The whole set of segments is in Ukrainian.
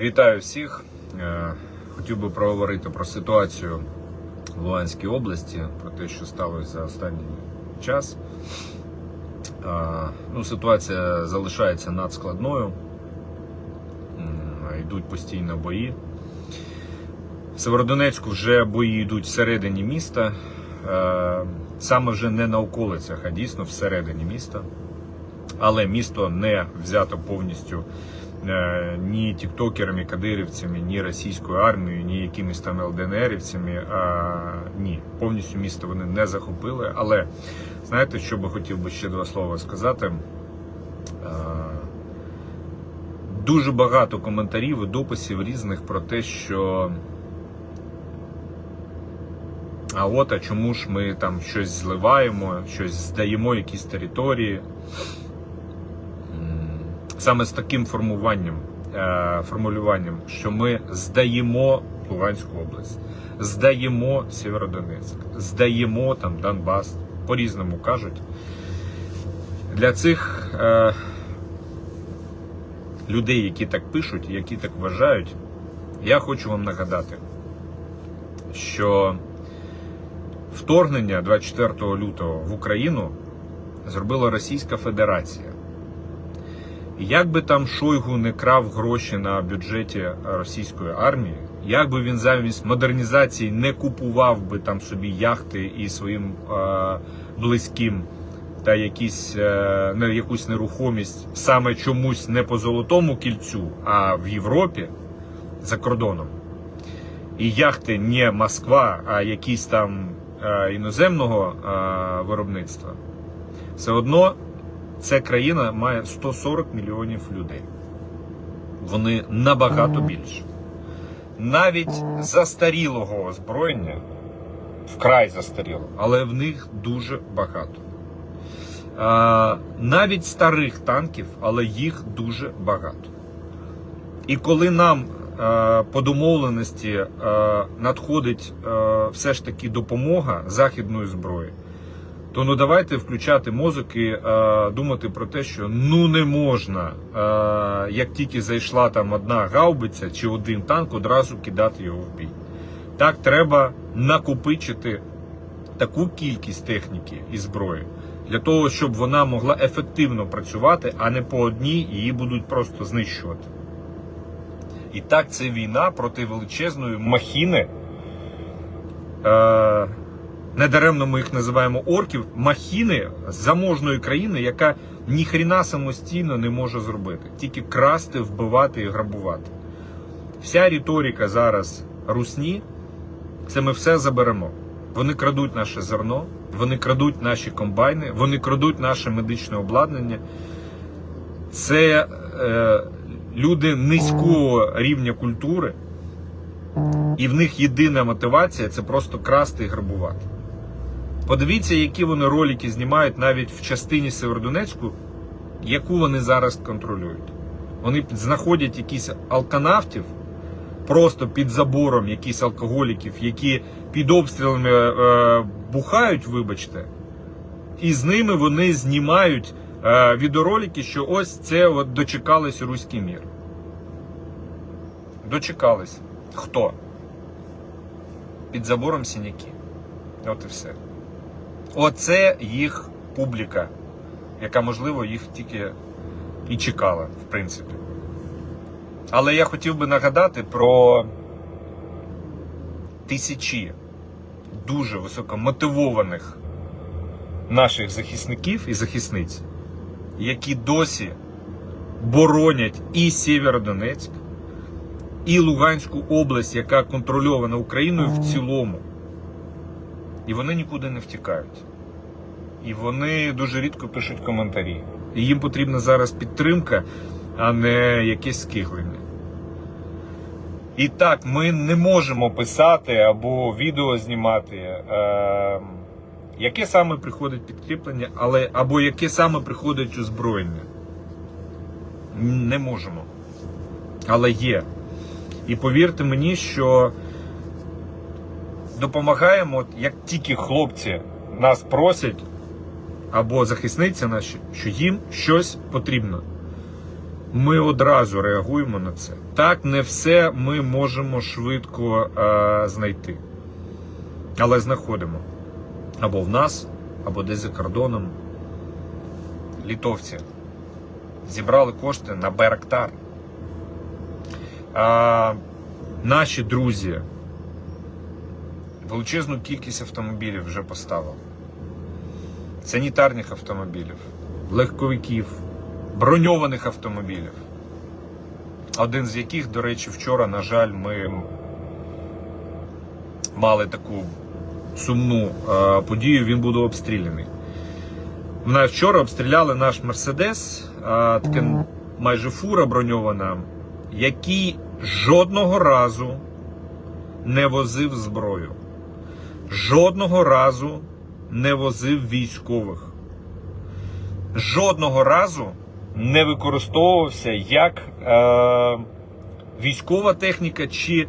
Вітаю всіх. Е, Хотів би проговорити про ситуацію в Луганській області, про те, що сталося за останній час. Е, Ну, ситуація залишається надскладною. Йдуть постійно бої. В Северодонецьку вже бої йдуть всередині міста. Е, Саме вже не на околицях, а дійсно всередині міста. Але місто не взято повністю ні тіктокерами, кадирівцями, ні російською армією, ні якимись там ЛДНРівцями. Ні, повністю місто вони не захопили. Але знаєте, що би хотів би ще два слова сказати? Е, Дуже багато коментарів і дописів різних про те, що а от а чому ж ми там щось зливаємо, щось здаємо, якісь території. Саме з таким формуванням, е, формулюванням, що ми здаємо Луганську область, здаємо Сєвєродонецьк, здаємо там Донбас, по-різному кажуть. Для цих е, людей, які так пишуть, які так вважають, я хочу вам нагадати, що вторгнення 24 лютого в Україну зробила Російська Федерація. Як би там Шойгу не крав гроші на бюджеті російської армії, як би він замість модернізації не купував би там собі яхти і своїм е, близьким та якісь, е, якусь нерухомість саме чомусь не по золотому кільцю, а в Європі за кордоном. І яхти не Москва, а якісь там е, іноземного е, виробництва, все одно ця країна має 140 мільйонів людей. Вони набагато більше. Навіть застарілого озброєння, вкрай застаріло, але в них дуже багато. Е, навіть старих танків, але їх дуже багато. І коли нам е, по домовленості е, надходить е, все ж таки допомога західної зброї, то ну давайте включати мозок е, думати про те, що ну не можна, е, як тільки зайшла там одна гаубиця чи один танк, одразу кидати його в бій. Так треба накопичити таку кількість техніки і зброї для того, щоб вона могла ефективно працювати, а не по одній її будуть просто знищувати. І так це війна проти величезної махіни. Е, недаремно ми їх називаємо орків, махіни заможної країни, яка ніхріна самостійно не може зробити. Тільки красти, вбивати і грабувати. Вся риторика зараз русні, це ми все заберемо. Вони крадуть наше зерно, вони крадуть наші комбайни, вони крадуть наше медичне обладнання. Це е, люди низького рівня культури, і в них єдина мотивація це просто красти і грабувати. Подивіться, які вони ролики знімають навіть в частині Северодонецьку, яку вони зараз контролюють. Вони знаходять якісь алканавтів просто під забором, якісь алкоголіків, які під обстрілами е, бухають, вибачте, і з ними вони знімають е, відеоролики, що ось це от дочекались руський мір. Дочекались. Хто? Під забором сіняки. От і все. Оце їх публіка, яка, можливо, їх тільки і чекала, в принципі. Але я хотів би нагадати про тисячі дуже високомотивованих наших захисників і захисниць, які досі боронять і Сєвєродонецьк, і Луганську область, яка контрольована Україною в цілому. І вони нікуди не втікають. І вони дуже рідко пишуть коментарі. І їм потрібна зараз підтримка, а не якесь скиглення. І так, ми не можемо писати або відео знімати, е, яке саме приходить підкріплення, але або яке саме приходить озброєння. Не можемо. Але є. І повірте мені, що допомагаємо, як тільки хлопці нас просять, або захисниці наші, що їм щось потрібно. Ми одразу реагуємо на це. Так, не все ми можемо швидко е, знайти. Але знаходимо. Або в нас, або десь за кордоном. Літовці зібрали кошти на Байрактар. А, наші друзі величезну кількість автомобілів вже поставили. Санітарних автомобілів, легковиків, броньованих автомобілів. Один з яких, до речі, вчора, на жаль, ми мали таку сумну е, подію, він буде обстріляний. Мене вчора обстріляли наш Мерседес, е, таке майже фура броньована, який жодного разу не возив зброю. Жодного разу не возив військових. Жодного разу не використовувався як е, військова техніка чи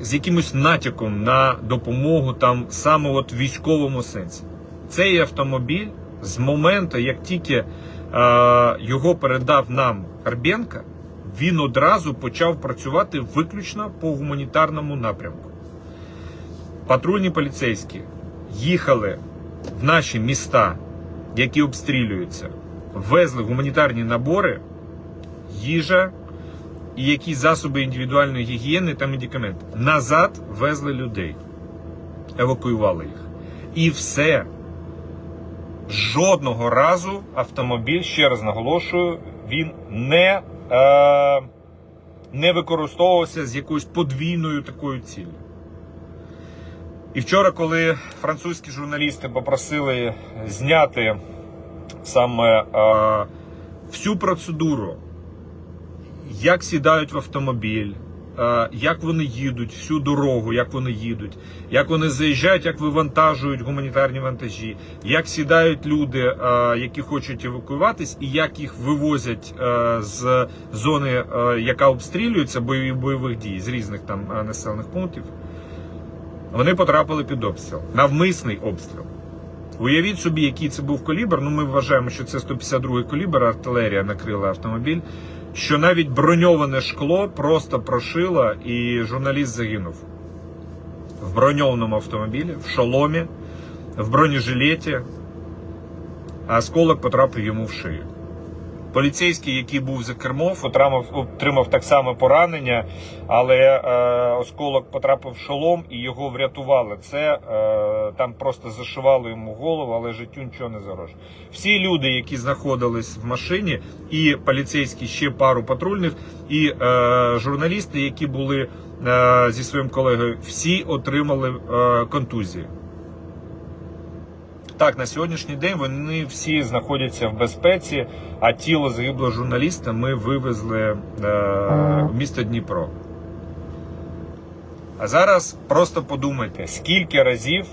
з- якимось натяком на допомогу там саме от військовому сенсі. Цей автомобіль з моменту, як тільки е, його передав нам Карбенка, він одразу почав працювати виключно по гуманітарному напрямку. Патрульні поліцейські їхали в наші міста, які обстрілюються, везли гуманітарні набори, їжа і якісь засоби індивідуальної гігієни та медикаменти. Назад везли людей, евакуювали їх. І все. Жодного разу автомобіль, ще раз наголошую, він не, е, не використовувався з якоюсь подвійною такою ціллю. І вчора, коли французькі журналісти попросили зняти саме е, всю процедуру, як сідають в автомобіль, е, як вони їдуть, всю дорогу, як вони їдуть, як вони заїжджають, як вивантажують гуманітарні вантажі, як сідають люди, е, які хочуть евакуюватись, і як їх вивозять е, з зони, е, яка обстрілюється бойових дій з різних там населених пунктів. Вони потрапили під обстріл, навмисний обстріл. Уявіть собі, який це був калібр. Ну, ми вважаємо, що це 152-й калібр, артилерія накрила автомобіль. Що навіть броньоване шкло просто прошило, і журналіст загинув в броньованому автомобілі, в шоломі, в бронежилеті, а осколок потрапив йому в шию. Поліцейський, який був за кермом, отримав, отримав так само поранення, але е, осколок потрапив в шолом і його врятували. Це е, там просто зашивали йому голову, але життю нічого не загрожує. Всі люди, які знаходились в машині, і поліцейські ще пару патрульних, і е, журналісти, які були е, зі своїм колегою, всі отримали е, контузії. Так, на сьогоднішній день вони всі знаходяться в безпеці, а тіло загиблого журналіста ми вивезли е, в місто Дніпро. А зараз просто подумайте, скільки разів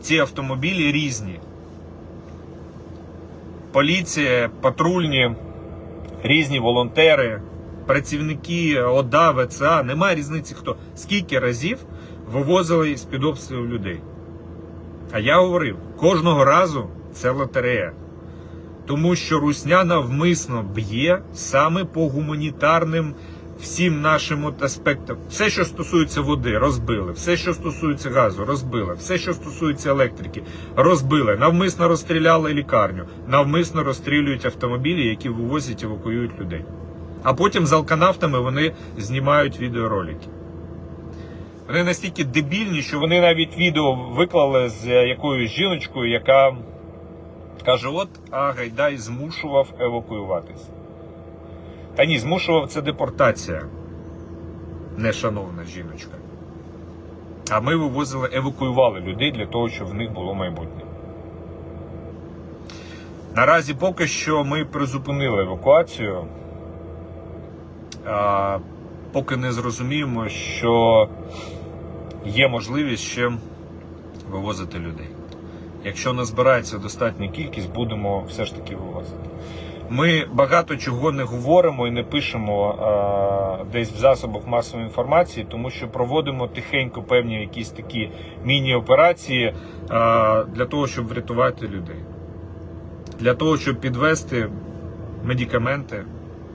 ці автомобілі різні. Поліція, патрульні, різні волонтери, працівники ОДА, ВЦА, немає різниці хто. Скільки разів вивозили з-під обстрілів людей. А я говорив, кожного разу це лотерея. Тому що русня навмисно б'є саме по гуманітарним всім нашим от аспектам. Все, що стосується води, розбили, все, що стосується газу, розбили, все, що стосується електрики, розбили. Навмисно розстріляли лікарню, навмисно розстрілюють автомобілі, які вивозять евакуюють людей. А потім з алканавтами вони знімають відеоролики. Вони настільки дебільні, що вони навіть відео виклали з якоюсь жіночкою, яка каже: от, а Гайдай змушував евакуюватись. Та ні, змушував це депортація. Нешановна жіночка. А ми вивозили, евакуювали людей для того, щоб в них було майбутнє. Наразі поки що ми призупинили евакуацію. Поки не зрозуміємо, що є можливість ще вивозити людей. Якщо назбирається достатня кількість, будемо все ж таки вивозити. Ми багато чого не говоримо і не пишемо а, десь в засобах масової інформації, тому що проводимо тихенько певні якісь такі міні-операції а, для того, щоб врятувати людей. Для того, щоб підвести медикаменти.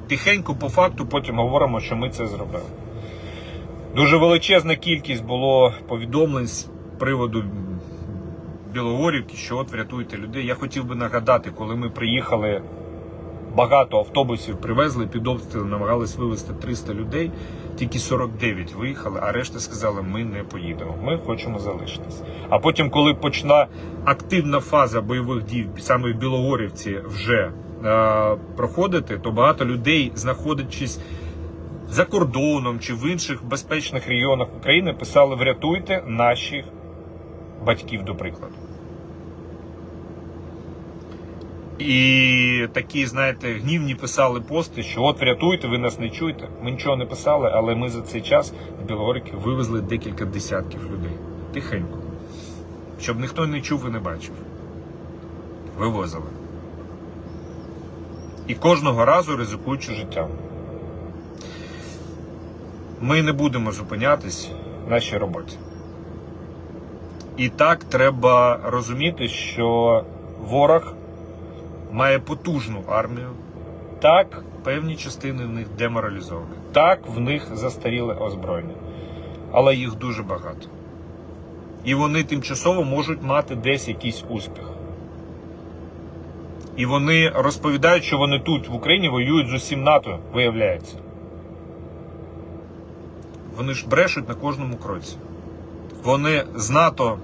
Тихенько, по факту, потім говоримо, що ми це зробили. Дуже величезна кількість було повідомлень з приводу Білогорівки, що от врятуйте людей. Я хотів би нагадати, коли ми приїхали, багато автобусів привезли під обстріл, намагались вивезти 300 людей, тільки 49 виїхали, а решта сказали, ми не поїдемо, ми хочемо залишитись. А потім, коли почала активна фаза бойових дій саме в Білогорівці вже проходити, то багато людей, знаходячись за кордоном чи в інших безпечних регіонах України, писали врятуйте наших батьків, до прикладу. І такі, знаєте, гнівні писали пости, що от врятуйте, ви нас не чуєте. Ми нічого не писали, але ми за цей час з Білогорки вивезли декілька десятків людей. Тихенько. Щоб ніхто не чув і не бачив. Вивозили. І кожного разу ризикуючи життям. Ми не будемо зупинятись в нашій роботі. І так треба розуміти, що ворог має потужну армію. Так, певні частини в них деморалізовані. Так, в них застаріле озброєння. Але їх дуже багато. І вони тимчасово можуть мати десь якийсь успіх. І вони розповідають, що вони тут, в Україні, воюють з усім НАТО, виявляється. Вони ж брешуть на кожному кроці. Вони з НАТО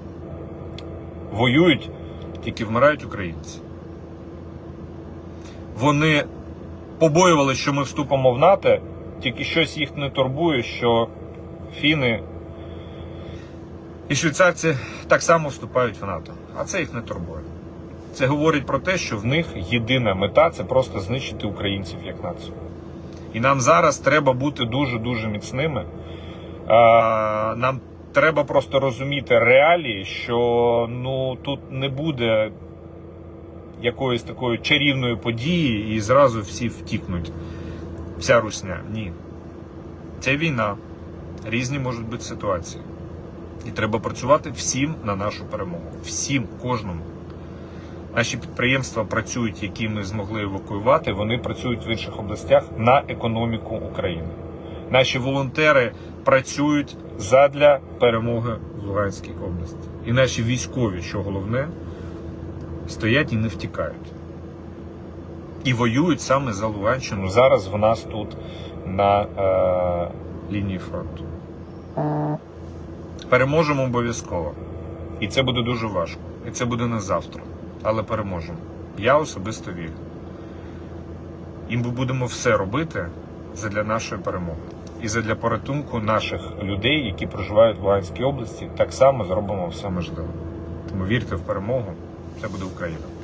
воюють, тільки вмирають українці. Вони побоювали, що ми вступимо в НАТО, тільки щось їх не турбує, що фіни і швейцарці так само вступають в НАТО. А це їх не турбує. Це говорить про те, що в них єдина мета це просто знищити українців як націю. І нам зараз треба бути дуже-дуже міцними. А, Нам треба просто розуміти реалії, що ну тут не буде якоїсь такої чарівної події і зразу всі втікнуть. Вся русня. Ні. Це війна. Різні можуть бути ситуації. І треба працювати всім на нашу перемогу. Всім, кожному. Наші підприємства працюють, які ми змогли евакуювати, вони працюють в інших областях на економіку України. Наші волонтери працюють задля перемоги в Луганській області. І наші військові, що головне, стоять і не втікають. І воюють саме за Луганщину. Зараз в нас тут на е, лінії фронту. Переможемо обов'язково. І це буде дуже важко. І це буде не завтра. Але переможемо. Я особисто вірю. І ми будемо все робити задля нашої перемоги. І задля порятунку наших людей, які проживають в Луганській області, так само зробимо все можливе. Тому вірте в перемогу. Це буде Україна.